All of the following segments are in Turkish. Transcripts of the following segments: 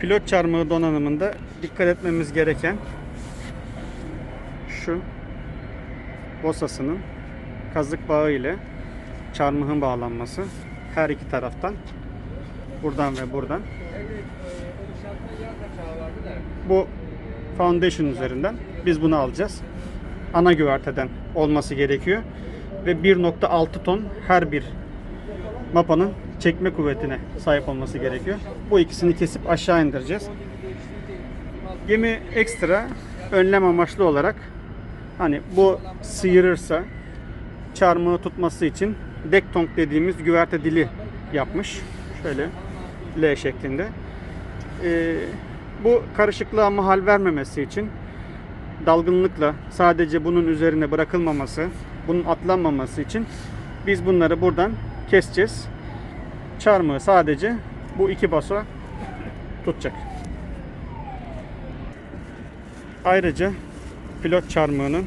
Pilot çarmıha donanımında dikkat etmemiz gereken şu bosasının kazık bağı ile çarmıhın bağlanması her iki taraftan buradan ve buradan bu foundation üzerinden biz bunu alacağız. Ana güverteden olması gerekiyor ve 1.6 ton her bir mapanın çekme kuvvetine sahip olması gerekiyor. Bu ikisini kesip aşağı indireceğiz. Gemi ekstra önlem amaçlı olarak hani bu sıyırırsa çarmıhı tutması için deck tonk dediğimiz güverte dili yapmış. Şöyle L şeklinde. Ee, bu karışıklığa mahal vermemesi için dalgınlıkla sadece bunun üzerine bırakılmaması, bunun atlanmaması için biz bunları buradan keseceğiz. Çarmıhı sadece bu iki baso tutacak. Ayrıca pilot çarmıhının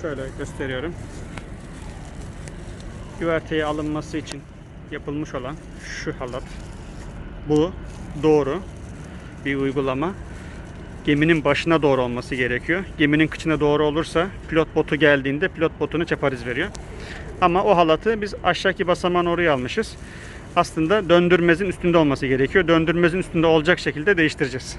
şöyle gösteriyorum. Güverteye alınması için yapılmış olan şu halat. Bu doğru bir uygulama. Geminin başına doğru olması gerekiyor. Geminin kıçına doğru olursa pilot botu geldiğinde pilot botunu çapariz veriyor. Ama o halatı biz aşağıki basamağın oraya almışız. Aslında döndürmezin üstünde olması gerekiyor. Döndürmezin üstünde olacak şekilde değiştireceğiz.